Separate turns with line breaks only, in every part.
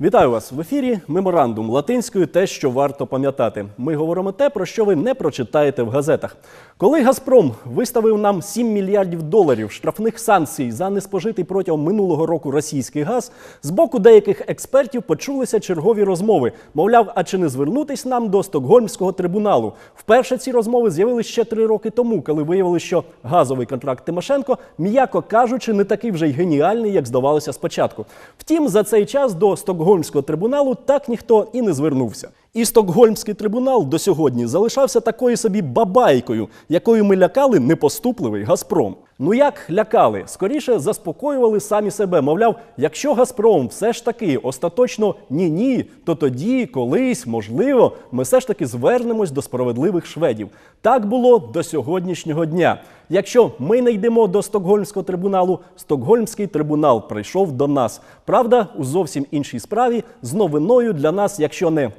Вітаю вас в ефірі. Меморандум латинською те, що варто пам'ятати. Ми говоримо те, про що ви не прочитаєте в газетах. Коли Газпром виставив нам 7 мільярдів доларів штрафних санкцій за неспожитий протягом минулого року російський газ, з боку деяких експертів почулися чергові розмови. Мовляв, а чи не звернутись нам до Стокгольмського трибуналу? Вперше ці розмови з'явились ще три роки тому, коли виявили, що газовий контракт Тимошенко, м'яко кажучи, не такий вже й геніальний, як здавалося спочатку. Втім, за цей час до Стокгольмського трибуналу так ніхто і не звернувся. І Стокгольмський трибунал до сьогодні залишався такою собі бабайкою, якою ми лякали непоступливий Газпром. Ну як лякали? Скоріше заспокоювали самі себе. Мовляв, якщо Газпром все ж таки остаточно ні-ні, то тоді, колись, можливо, ми все ж таки звернемось до справедливих шведів. Так було до сьогоднішнього дня. Якщо ми не йдемо до Стокгольмського трибуналу, Стокгольмський трибунал прийшов до нас. Правда, у зовсім іншій справі з новиною для нас, якщо не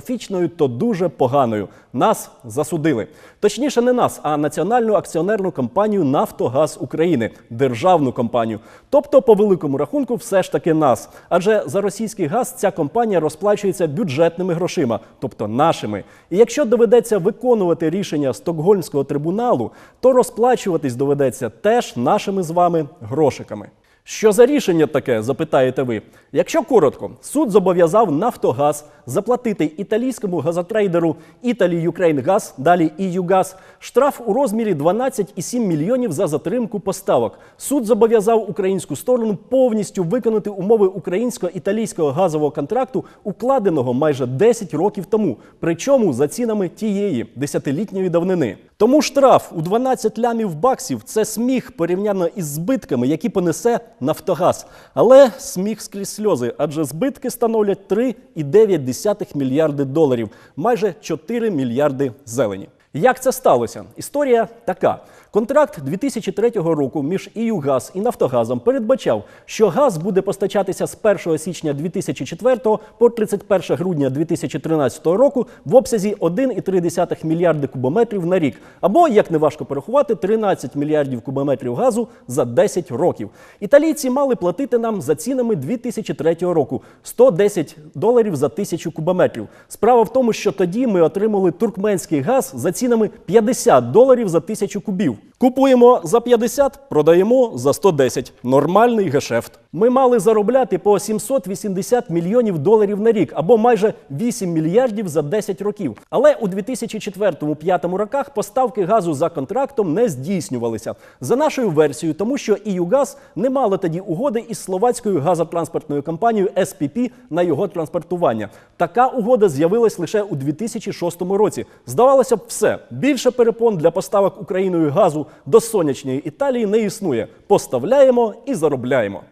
катастрофічною, то дуже поганою. Нас засудили. Точніше, не нас, а національну акціонерну компанію Нафтогаз України, державну компанію. Тобто, по великому рахунку, все ж таки нас. Адже за російський газ ця компанія розплачується бюджетними грошима, тобто нашими. І якщо доведеться виконувати рішення Стокгольмського трибуналу, то розплачуватись доведеться теж нашими з вами грошиками. Що за рішення таке, запитаєте ви? Якщо коротко, суд зобов'язав Нафтогаз заплатити італійському газотрейдеру Італі Юкрейн Газ, далі «ІЮГАЗ», штраф у розмірі 12,7 мільйонів за затримку поставок. Суд зобов'язав українську сторону повністю виконати умови українсько-італійського газового контракту, укладеного майже 10 років тому, причому за цінами тієї десятилітньої давнини. Тому штраф у 12 лямів баксів це сміх порівняно із збитками, які понесе Нафтогаз. Але сміх скрізь сльози, адже збитки становлять 3,9 мільярди доларів, майже 4 мільярди зелені. Як це сталося? Історія така. Контракт 2003 року між «ІЮГАЗ» і Нафтогазом передбачав, що газ буде постачатися з 1 січня 2004 по 31 грудня 2013 року в обсязі 1,3 мільярди кубометрів на рік, або, як не важко порахувати, 13 мільярдів кубометрів газу за 10 років. Італійці мали платити нам за цінами 2003 року 110 доларів за тисячу кубометрів. Справа в тому, що тоді ми отримали туркменський газ за цінами 50 доларів за тисячу кубів. Купуємо за 50, продаємо за 110. Нормальний гешефт. Ми мали заробляти по 780 мільйонів доларів на рік, або майже 8 мільярдів за 10 років. Але у 2004-2005 роках поставки газу за контрактом не здійснювалися. За нашою версією, тому що «ІЮГАЗ» не мало тоді угоди із словацькою газотранспортною компанією СПП на його транспортування. Така угода з'явилась лише у 2006 році. Здавалося б, все більше перепон для поставок Україною газу до сонячної Італії не існує. Поставляємо і заробляємо.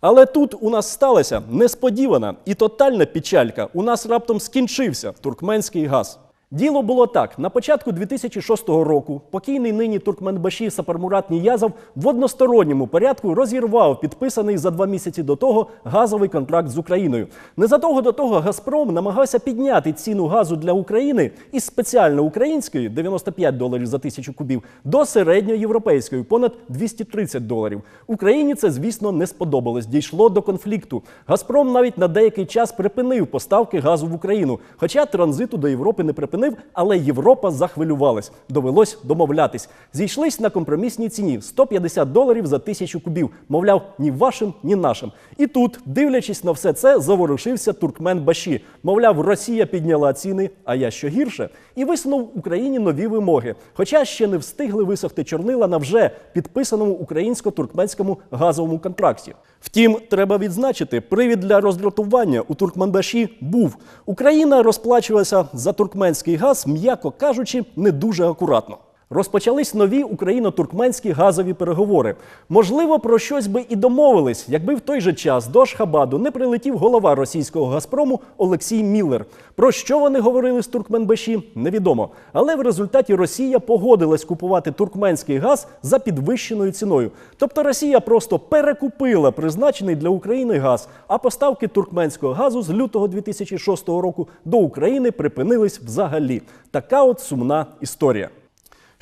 Але тут у нас сталася несподівана і тотальна печалька. У нас раптом скінчився туркменський газ. Діло було так: на початку 2006 року покійний нині Туркменбаші Сапармурат Ніязов в односторонньому порядку розірвав підписаний за два місяці до того газовий контракт з Україною. Незадовго до того Газпром намагався підняти ціну газу для України із спеціально української 95 доларів за тисячу кубів до середньоєвропейської понад 230 доларів. Україні це, звісно, не сподобалось. Дійшло до конфлікту. Газпром навіть на деякий час припинив поставки газу в Україну, хоча транзиту до Європи не припинив, але Європа захвилювалась. Довелось домовлятись. Зійшлись на компромісній ціні 150 доларів за тисячу кубів. Мовляв, ні вашим, ні нашим. І тут, дивлячись на все це, заворушився туркмен Баші. Мовляв, Росія підняла ціни, а я що гірше, і висунув Україні нові вимоги. Хоча ще не встигли висохти чорнила на вже підписаному українсько-туркменському газовому контракті. Втім, треба відзначити, привід для роздратування у Туркменбаші був. Україна розплачувалася за туркменський газ, м'яко кажучи, не дуже акуратно. Розпочались нові україно-туркменські газові переговори. Можливо, про щось би і домовились, якби в той же час до Ашхабаду не прилетів голова російського Газпрому Олексій Міллер. Про що вони говорили з Туркменбаші, невідомо. Але в результаті Росія погодилась купувати туркменський газ за підвищеною ціною. Тобто Росія просто перекупила призначений для України газ, а поставки туркменського газу з лютого 2006 року до України припинились взагалі. Така от сумна історія.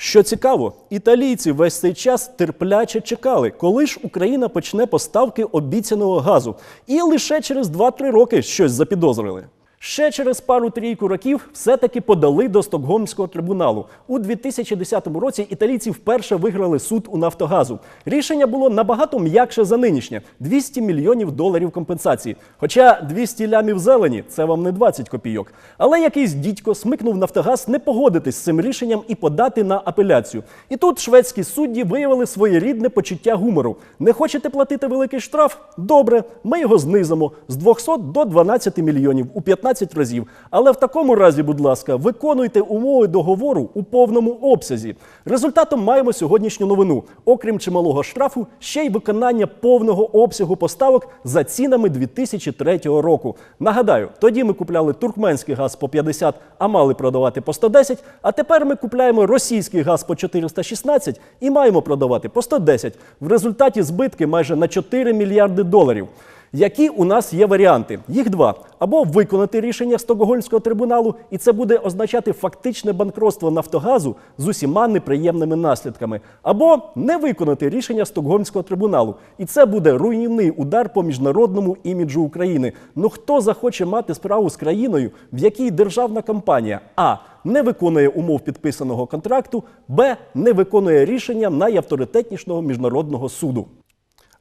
Що цікаво, італійці весь цей час терпляче чекали, коли ж Україна почне поставки обіцяного газу, і лише через 2-3 роки щось запідозрили. Ще через пару-трійку років все-таки подали до Стокгольмського трибуналу. У 2010 році італійці вперше виграли суд у Нафтогазу. Рішення було набагато м'якше за нинішнє 200 мільйонів доларів компенсації. Хоча 200 лямів зелені це вам не 20 копійок. Але якийсь дідько смикнув Нафтогаз не погодитись з цим рішенням і подати на апеляцію. І тут шведські судді виявили своєрідне почуття гумору. Не хочете платити великий штраф? Добре, ми його знизимо з 200 до 12 мільйонів у 15 разів. Але в такому разі, будь ласка, виконуйте умови договору у повному обсязі. Результатом маємо сьогоднішню новину. Окрім чималого штрафу, ще й виконання повного обсягу поставок за цінами 2003 року. Нагадаю, тоді ми купляли туркменський газ по 50, а мали продавати по 110, а тепер ми купляємо російський газ по 416 і маємо продавати по 110. В результаті збитки майже на 4 мільярди доларів. Які у нас є варіанти? Їх два: або виконати рішення Стокгольмського трибуналу, і це буде означати фактичне банкротство Нафтогазу з усіма неприємними наслідками, або не виконати рішення Стокгольмського трибуналу, і це буде руйнівний удар по міжнародному іміджу України. Ну хто захоче мати справу з країною, в якій державна компанія а не виконує умов підписаного контракту, б не виконує рішення найавторитетнішого міжнародного суду.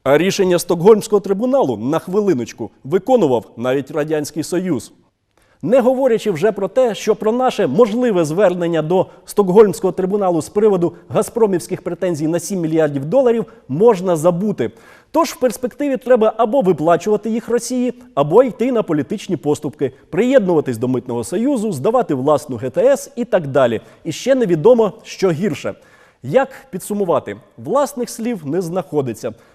А рішення Стокгольмського трибуналу на хвилиночку виконував навіть Радянський Союз. Не говорячи вже про те, що про наше можливе звернення до Стокгольмського трибуналу з приводу газпромівських претензій на 7 мільярдів доларів можна забути. Тож в перспективі треба або виплачувати їх Росії, або йти на політичні поступки, приєднуватись до митного союзу, здавати власну ГТС і так далі. І ще невідомо, що гірше. Як підсумувати, власних слів не знаходиться.